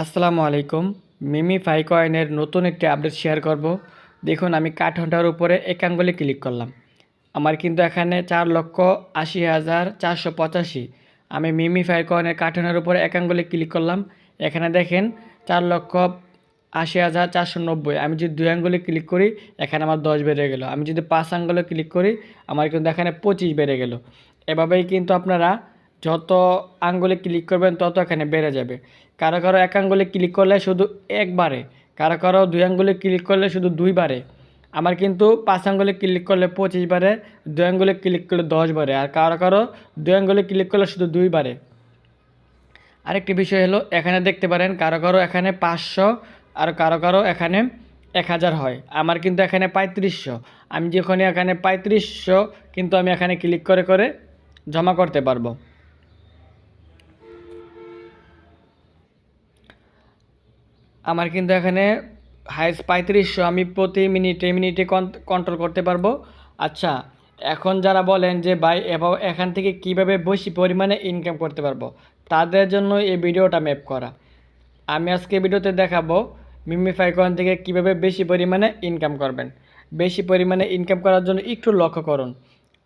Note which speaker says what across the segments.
Speaker 1: আসসালামু আলাইকুম। মিমি ফাই কয়েনের নতুন একটি আপডেট শেয়ার করব। দেখুন, আমি কাঠ ঘণ্টার উপরে এক ক্লিক করলাম। আমার কিন্তু এখানে চার লক্ষ আশি হাজার চারশো পঁচাশি। আমি মিমি ফাই কয়েনের কাঠনের উপরে এক ক্লিক করলাম। এখানে দেখেন, চার লক্ষ আশি হাজার চারশো নব্বই। আমি যদি দুই আঙ্গুলে ক্লিক করি, এখানে আমার দশ বেড়ে গেল। আমি যদি পাঁচ আঙ্গুলে ক্লিক করি, আমার কিন্তু এখানে পঁচিশ বেড়ে গেল। এভাবেই কিন্তু আপনারা যত আঙ্গুলে ক্লিক করবেন, তত এখানে বেড়ে যাবে। কারও কারও এক আঙ্গুলে ক্লিক করলে শুধু একবারে, কারও কারও দুই আঙ্গুলে ক্লিক করলে শুধু দুইবারে। আমার কিন্তু পাঁচ আঙ্গুলে ক্লিক করলে পঁচিশ বারে, দুই আঙ্গুলে ক্লিক করলে দশ বারে, আর কারও কারও দুই আঙ্গুলে ক্লিক করলে শুধু দুইবারে আরেকটি বিষয় হলো, এখানে দেখতে পারেন, কারও কারও এখানে পাঁচশো আর কারও কারও এখানে এক হাজার হয়। আমার কিন্তু এখানে পঁয়ত্রিশশো। আমি যখন এখানে পঁয়ত্রিশশো, কিন্তু আমি এখানে ক্লিক করে করে জমা করতে পারব। আমার কিন্তু এখানে হাইস্ট পঁয়ত্রিশশো, আমি প্রতি মিনিটে মিনিটে কন্ট্রোল করতে পারব। আচ্ছা এখন যারা বলেন যে, ভাই এখান থেকে কীভাবে বেশি পরিমাণে ইনকাম করতে পারব? তাদের জন্য এই ভিডিওটা ম্যাপ করা। আমি আজকে ভিডিওতে দেখাবো মিমিফাই কয়েন থেকে কীভাবে বেশি পরিমাণে ইনকাম করবেন। বেশি পরিমাণে ইনকাম করার জন্য একটু লক্ষ্য করুন।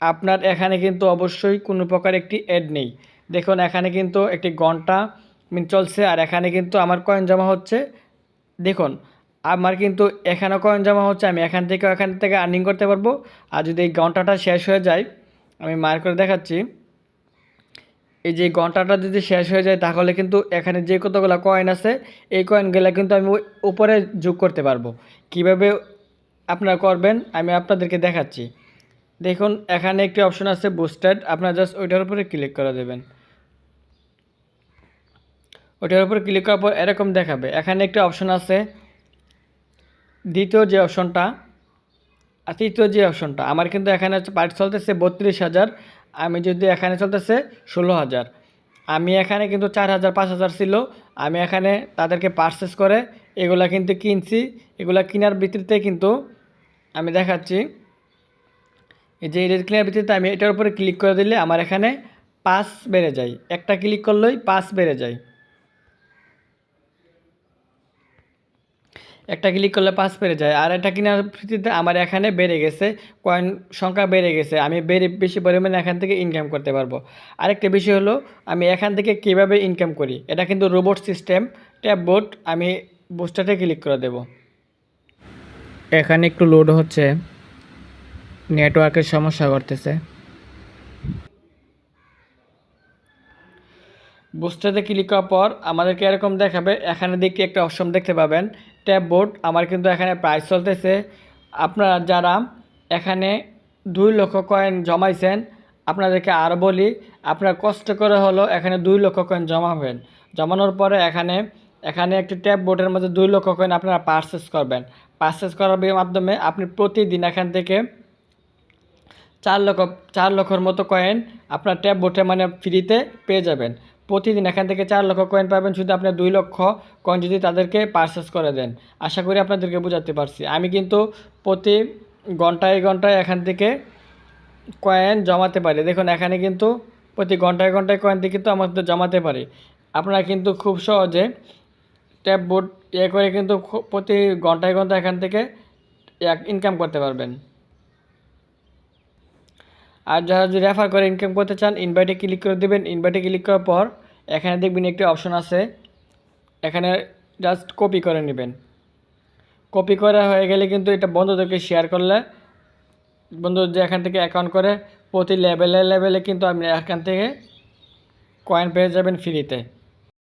Speaker 1: আপনার এখানে কিন্তু অবশ্যই কোনো প্রকার একটি অ্যাড নেই। দেখুন, এখানে কিন্তু একটি ঘণ্টা, মিন চলছে, আর এখানে কিন্তু আমার কয়েন জমা হচ্ছে দেখুন, আমার কিন্তু এখানে কয়েন জমা হচ্ছে, আমি এখান থেকে এখান থেকে আর্নিং করতে পারব। আর যদি এই ঘন্টাটা শেষ হয়ে যায়, আমি মার করে দেখাচ্ছি। এই যে ঘন্টাটা যদি শেষ হয়ে যায়, তাহলে কিন্তু এখানে যে কতগুলো কয়েন আছে, এই কয়েনগুলো কিন্তু আমি উপরে যোগ করতে পারব। কীভাবে আপনারা করবেন, আমি আপনাদেরকে দেখাচ্ছি। দেখুন, এখানে একটি অপশন আছে বুস্টার্ড আপনারা জাস্ট ওইটার উপরে ক্লিক করে দেবেন। ওইটার উপর ক্লিক করার পর এরকম দেখাবে। এখানে একটা অপশন আছে। দ্বিতীয় যে অপশনটা তৃতীয় যে অপশনটা আমার কিন্তু এখানে পার্ট চলতেছে বত্রিশ হাজার, আমি যদি এখানে চলতেছে ষোলো হাজার। আমি এখানে কিন্তু চার হাজার, পাঁচ হাজার ছিল, আমি এখানে তাদেরকে পারচেস করে এগুলা কিন্তু কিনছি। এগুলা কেনার ভিত্তিতে কিন্তু আমি দেখাচ্ছি। যে রেড কেনার ভিত্তিতে আমি এটার উপরে ক্লিক করে দিলে আমার এখানে পাস বেড়ে যায়। একটা ক্লিক করলেই পাস বেড়ে যায়। একটা ক্লিক করলে পাস বেড়ে যায়। আর এটা কেনার ভিত্তিতে আমার এখানে বেড়ে গেছে কয়েন সংখ্যা বেড়ে গেছে। আমি বেড়ে বেশি পরিমাণে এখান থেকে ইনকাম করতে পারব। আরেকটা বিষয় হলো, আমি এখান থেকে কীভাবে ইনকাম করি? এটা কিন্তু রোবট সিস্টেম ট্যাব বোর্ড আমি বুস্টারে ক্লিক করে দেব। এখানে একটু লোড হচ্ছে নেটওয়ার্কের সমস্যা করতেছে। বুস্টারে ক্লিক করার পর আমাদেরকে এরকম দেখাবে, এখানে দেখি একটা অপশন দেখতে পাবেন, ট্যাব বোর্ড, আমার কিন্তু এখানে প্রাইস চলতেছে। আপনারা যারা এখানে দুই লক্ষ কয়েন জমাইছেন, আপনাদেরকে আরও বলি, আপনার কষ্ট করে হলো এখানে দুই লক্ষ কয়েন জমাবেন। জমানোর পরে এখানে এখানে একটি ট্যাব বোর্ডের মধ্যে দুই লক্ষ কয়েন আপনারা পারচেস করবেন। পারচেস করার মাধ্যমে আপনি প্রতিদিন এখান থেকে চার লক্ষ, চার লক্ষর মতো কয়েন আপনার ট্যাব বোর্ডে মানে ফ্রিতে পেয়ে যাবেন। প্রতিদিন এখান থেকে চার লক্ষ কয়েন পাবেন, শুধু আপনার দুই লক্ষ কয়েন যদি তাদেরকে পারচেস করে দেন। আশা করি আপনাদেরকে বোঝাতে পারছি। আমি কিন্তু প্রতি ঘন্টায় ঘন্টায় এখান থেকে কয়েন জমাতে পারি। দেখুন, এখানে কিন্তু প্রতি ঘন্টায় ঘন্টায় কয়েন দিয়ে কিন্তু আমাদের জমাতে পারি। আপনারা কিন্তু খুব সহজে ট্যাব বোর্ড ইয়ে করে কিন্তু প্রতি ঘন্টায় ঘন্টায় এখান থেকে ইনকাম করতে পারবেন। আর যারা যদি রেফার করে ইনকাম করতে চান ইনভাইটে ক্লিক করে দেবেন। ইনভাইটে ক্লিক করার পর এখানে দেখবেন একটি অপশন আছে। এখানে জাস্ট কপি করে নেবেন। কপি করা হয়ে গেলে কিন্তু এটা বন্ধুদেরকে শেয়ার করলে বন্ধু যে এখান থেকে অ্যাকাউন্ট করে, প্রতি লেভেলে লেভেলে কিন্তু আপনি এখান থেকে কয়েন পেয়ে যাবেন ফ্রিতে